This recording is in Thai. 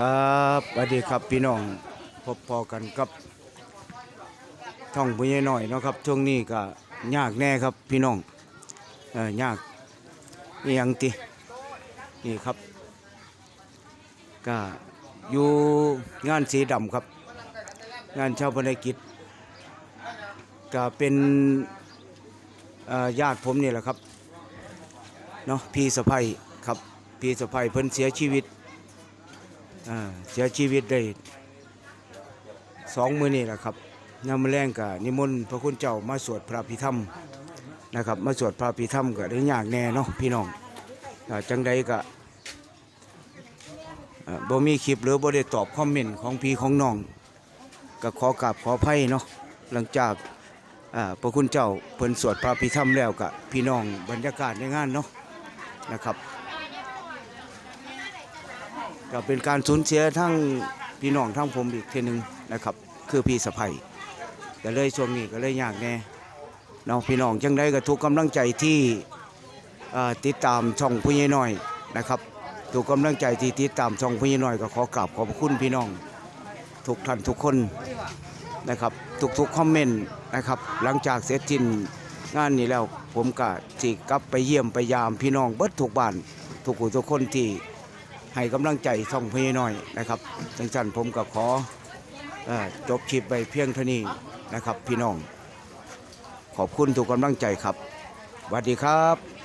ครับสวัสดีครับพี่น้องพบพอกันกับท่องผู้ใหญ่น้อยเนาะครับช่วงนี้ก็ยากแน่ครับพี่น้องเออยากนี่ยังตินี่ครับก็อยู่งานสีดำครับ งานชาวพนักกิจก็เป็นญาติผมนี่แหละครับเนาะพี่สะใภ้ครับพี่สะใภ้เพิ่นเสียชีวิต เสียชีวิตได้สองมือนี่แหละครับยามมแรงกับนิมนต์พระคุณเจ้ามาสวดพระพิธรรมนะครับ มาสวดพระพิธรรมก็ได้ยากแน่เนาะพี่น้องจังใดก็บ่มีคลิปหรือบ่ได้ตอบคอมเมนต์ของพี่ของน้อง ก็ขอกราบขออภัยเนาะหลังจากพระคุณเจ้าเพิ่นสวดพระพิธรรมแล้วก็พี่น้องบรรยากาศในงานเนาะนะครับ ก็เป็นการสูญเสียทั้งพี่น้องทั้งผมอีกทีหนึ่งนะครับ คือพี่สะใภ้ก็เลยช่วงนี้ก็เลยยากแน่น้องพี่น้องจังได้ก็ทุกกำลังใจที่ติดตามช่องผู้ใหญ่น้อยนะครับทุกกำลังใจที่ติดตามช่องผู้ใหญ่น้อยก็ขอกราบขอบคุณพี่น้อง ทุกท่านทุกคนนะครับทุกๆคอมเมนต์นะครับ หลังจากเสร็จสิ้นงานนี้แล้วผมก็สิกลับไปเยี่ยมไปยามพี่น้องเบิดทุกบ้านทุกผู้ทุกคนที่ ให้กำลังใจส่องพี่น้อยนะครับจังสันผมก็ขออจบคลิปไปเพียงเท่านี้นะครับ พี่น้อง ขอบคุณทุกกำลังใจครับสวัสดีครับ